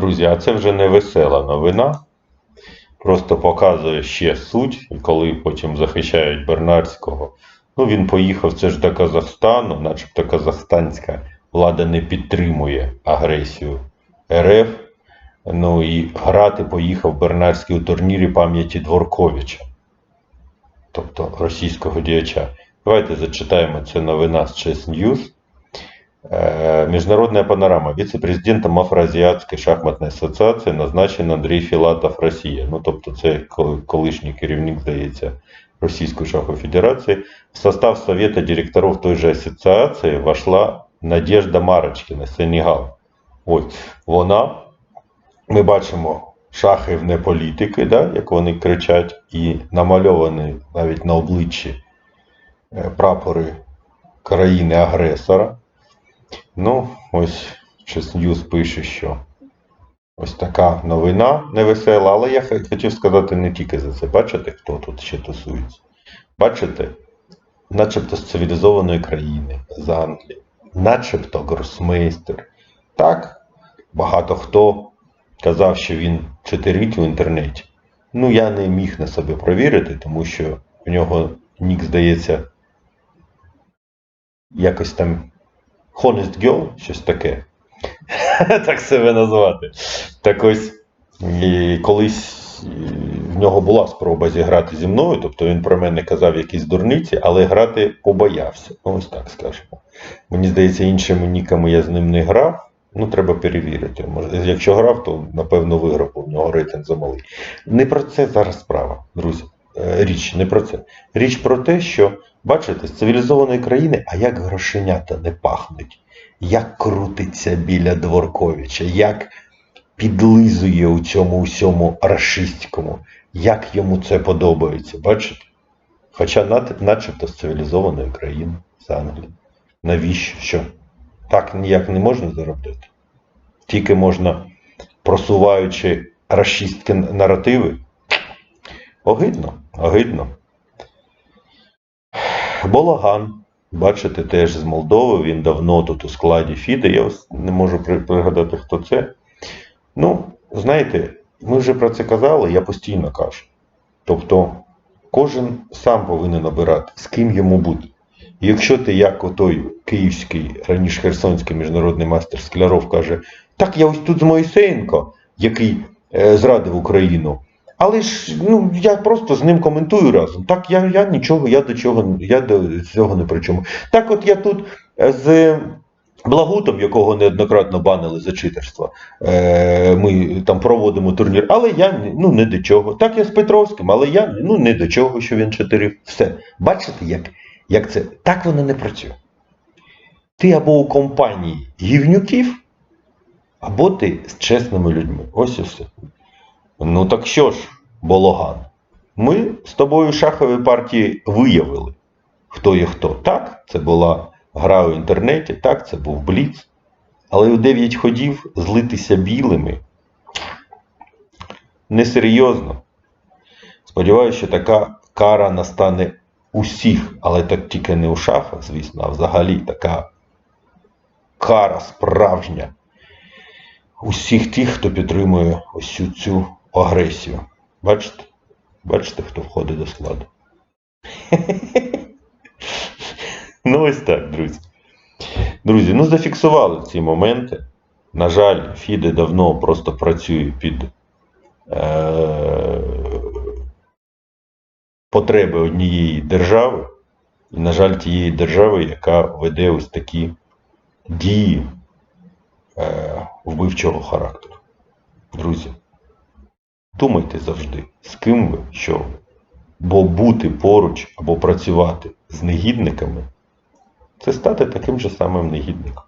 Друзі, а це вже не весела новина. Просто показує ще суть, коли потім захищають Бернарського. Ну, він поїхав це ж до Казахстану, начебто казахстанська влада не підтримує агресію РФ. Ну і грати поїхав Бернарський у турнірі пам'яті Дворковича, тобто російського діяча. Давайте зачитаємо це новина з Chess News. Э, Международная панорама. Вице-президентом Афроазіатської шахматної асоціації назначений Андрій Філатов Росія. Ну, тобто, це колишній керівник, здається, Російської шахової федерації. В состав совета директоров той же асоціації вошла Надежда Марочкіна, Сенегал. Ось вона, ми бачимо шахи політики, да, як вони кричать, і намальовані навіть на обличчі е, прапори країни-агресора. Ну, ось News пише, що ось така новина невесела, але я хотів сказати не тільки за це. Бачите, хто тут ще тусується? Бачите, начебто з цивілізованої країни, з Англії, начебто гросмейстер. Так, багато хто казав, що він читерить в інтернеті. Ну, я не міг на себе провірити, тому що в нього нік, здається, якось там Honest Girl, щось таке. так себе назвати. Так ось і колись в нього була спроба зіграти зі мною, тобто він про мене казав якісь дурниці, але грати побоявся. Ну, ось так скажемо. Мені здається, іншими ніками я з ним не грав. Ну, треба перевірити. Якщо грав, то напевно виграв, бо в нього рейтинг замалий. Не про це зараз справа, друзі. Е, Річ не про це. Річ про те, що бачите, з цивілізованої країни, а як грошенята не пахнуть, як крутиться біля Дворковича, як підлизує у цьому всьому рашистському, як йому це подобається, бачите? Хоча начебто з цивілізованої країни, з Англії. Навіщо? Що? Так ніяк не можна заробити. Тільки можна, просуваючи рашистські наративи. Огидно, огидно. Болаган, бачите, теж з Молдови, він давно тут у складі Фіде. Я не можу при- пригадати, хто це. Ну, знаєте, ми вже про це казали, я постійно кажу. Тобто, кожен сам повинен обирати, з ким йому бути. І якщо ти, як отой київський, раніше Херсонський міжнародний мастер Скляров каже, так я ось тут з Моїсеєнко, який е, зрадив Україну. Але ж ну, я просто з ним коментую разом. Так, я, я нічого, я до чого, я до цього не при чому. Так от я тут е, з Благутом, якого неоднократно банили за читерство, е, ми там проводимо турнір, але я ну, не до чого. Так я з Петровським, але я ну, не до чого, що він читерив. Все. Бачите, як, як це? Так воно не працює. Ти або у компанії гівнюків, або ти з чесними людьми. Ось і все. Ну так що ж, Бологан, ми з тобою в шаховій партії виявили, хто є хто. Так, це була гра у інтернеті, так, це був Бліц. Але у 9 ходів злитися білими несерйозно. Сподіваюся, що така кара настане усіх, але так тільки не у шахах, звісно, а взагалі така кара справжня усіх тих, хто підтримує ось цю агресію. Бачите? Бачите, хто входить до складу? ну, ось так, друзі. Друзі, ну зафіксували ці моменти. На жаль, Фіде давно просто працює під е- потреби однієї держави. І, на жаль, тієї держави, яка веде ось такі дії е- вбивчого характеру. Друзі, думайте завжди, з ким ви, що. Бо бути поруч або працювати з негідниками це стати таким же самим негідником.